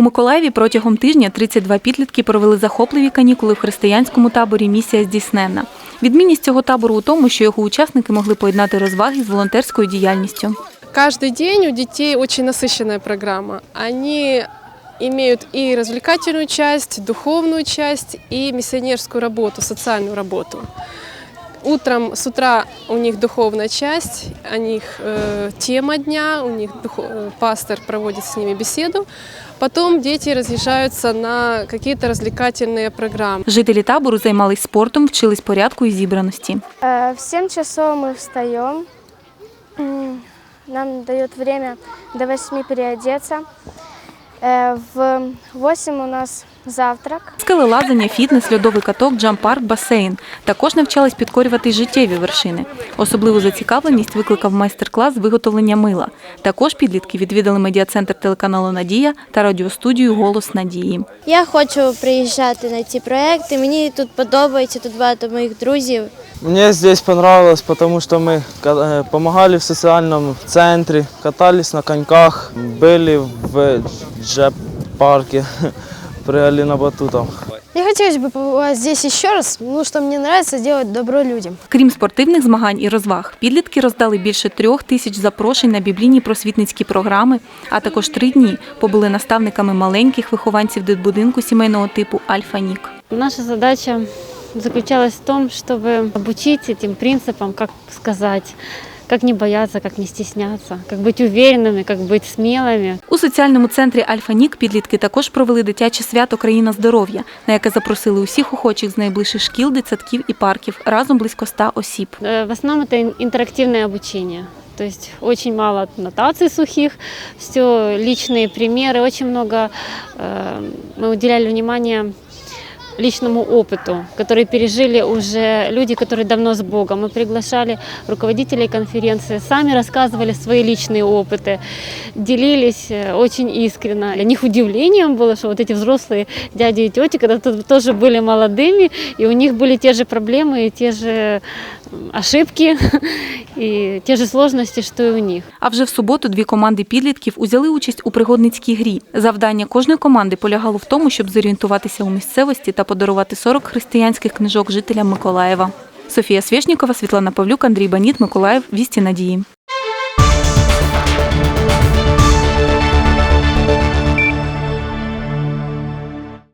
У Миколаєві протягом тижня 32 підлітки провели захопливі канікули в християнському таборі Місія здійсненна. Відмінність цього табору у тому, що його учасники могли поєднати розваги з волонтерською діяльністю. Каждый день у детей очень насыщенная программа. Они имеют и развлекательную часть, духовную часть, и миссионерскую работу, социальную работу. Утром, с утра у них духовная часть, у них э, тема дня, у них духо- э, пастор проводит с ними беседу. Потом дети разъезжаются на какие-то развлекательные программы. Жителі табору займались спортом, вчились порядку і зібраності. Э, В 7 часов мы встаем. М, Нам дают время до 8 переодеться. Э, В 8 у нас завтрак. Скелелазання, фітнес, льодовий каток, джамп-парк, басейн. Також навчались підкорювати й життєві вершини. Особливу зацікавленість викликав майстер-клас з виготовлення мила. Також підлітки відвідали медіа-центр телеканалу Надія та радіостудію Голос Надії. Я хочу приїжджати на ці проекти. Мені тут подобається, тут багато моїх друзів. Мне здесь понравилось, потому что мы ка- э, помогали в социальном центре, катались на коньках, были в джеп-парке, прыгали на батутах. Мне хотелось бы побывать здесь еще раз, потому что мне нравится делать добро людям. Крім спортивних змагань і розваг, підлітки роздали більше трьох тисяч запрошень на біблійні просвітницькі програми, а також три дні побули наставниками маленьких вихованців дитбудинку сімейного типу Альфа-Нік. Наша задача заключалась в том, чтобы обучить этим принципам, как сказать, как не бояться, как не стесняться, как быть уверенными, как быть смелыми. У соціальному центрі Альфа-Нік підлітки також провели дитяче свято Країна здоров'я, на яке запросили усіх охочих з найближчих шкіл, дитсадків і парків. Разом близько ста осіб. Э, В основном это ин- интерактивное обучение. То есть очень мало нотаций сухих, все личные примеры, очень много э, мы уделяли внимание личному опыту, который пережили уже люди, которые давно с Богом. Мы приглашали руководителей конференции, сами рассказывали свои личные опыты, делились э, очень искренне. Для них удивлением было, что вот эти взрослые дяди и тети, когда то- тоже были молодыми, и у них были те же проблемы, и те же м, ошибки, і ті ж сложності, що і у них. А вже в суботу дві команди підлітків узяли участь у пригодницькій грі. Завдання кожної команди полягало в тому, щоб зорієнтуватися у місцевості та подарувати 40 християнських книжок жителям Миколаєва. Софія Свєшнікова, Світлана Павлюк, Андрій Баніт, Миколаїв. Вісті надії.